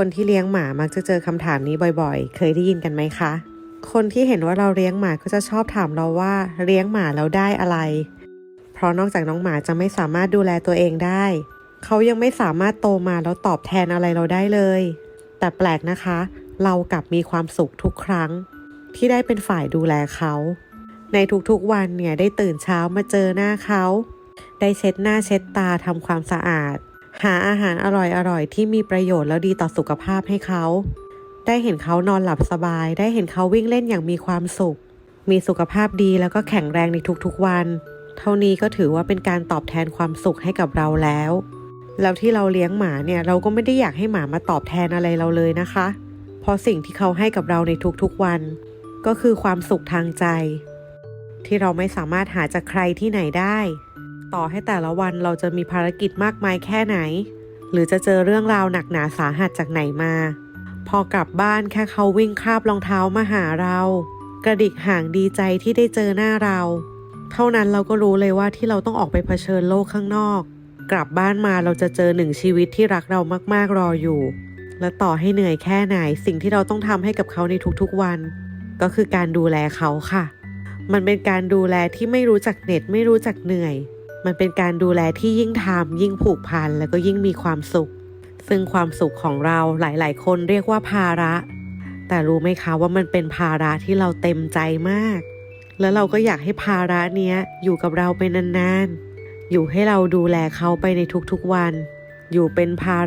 คนที่เลี้ยงหมามักจะเจอคำถามนี้บ่อยๆ เคยได้ยินกันไหมคะ คนที่เห็นว่าเราเลี้ยงหมาก็จะชอบถามเราว่าเลี้ยงหมาแล้วได้อะไร เพราะนอกจากน้องหมาจะไม่สามารถดูแลตัวเองได้ เขายังไม่สามารถโตมาแล้วตอบแทนอะไรเราได้เลย แต่แปลกนะคะ เรากลับมีความสุขทุกครั้ง ที่ได้เป็นฝ่ายดูแลเขา ในทุกๆวันเนี่ยได้ตื่นเช้ามาเจอหน้าเขา ได้เช็ดหน้าเช็ดตาทำความสะอาด หาอาหารอร่อยๆที่มีประโยชน์แล้วดีต่อสุขภาพให้เขา ได้เห็นเขานอนหลับสบาย ได้เห็นเขาวิ่งเล่นอย่างมีความสุข มีสุขภาพดีแล้วก็แข็งแรงในทุกๆวัน เท่านี้ก็ถือว่าเป็นการตอบแทนความสุขให้กับเราแล้ว แล้วที่เราเลี้ยงหมาเนี่ยเราก็ไม่ได้อยากให้หมามาตอบแทนอะไรเราเลยนะคะ เพราะสิ่งที่เขาให้กับเราในทุกๆวัน ก็คือความสุขทางใจ ที่เราไม่สามารถหาจากใครที่ไหนได้ ต่อให้แต่ละวันเราจะมีภารกิจมากมายแค่ไหน หรือจะเจอเรื่องราวหนักหนาสาหัสจากไหนมา พอกลับบ้านแค่เขาวิ่งคาบรองเท้ามาหาเรา กระดิกห่างดีใจที่ได้เจอหน้าเรา เท่านั้นเราก็รู้เลยว่าที่เราต้องออกไปเผชิญโลกข้างนอก กลับบ้านมาเราจะเจอหนึ่งชีวิตที่รักเรามากๆรออยู่ และต่อให้เหนื่อยแค่ไหนสิ่งที่เราต้องทำให้กับเขาในทุกๆวัน ก็คือการดูแลเขาค่ะมันเป็นการดูแลที่ไม่รู้จักเหน็ดไม่รู้จักเหนื่อย มันเป็นการดูแลที่ยิ่งทำยิ่งผูกพันแล้วก็ยิ่งมีความสุข ซึ่งความสุขของเราหลาย ๆ คนเรียกว่าภาระ แต่รู้ไหมคะว่ามันเป็นภาระที่เราเต็มใจมาก แล้วเราก็อยากให้ภาระเนี้ยอยู่กับเราไปนานๆ อยู่ให้เราดูแลเขาไปในทุกๆวัน อยู่เป็นภาระ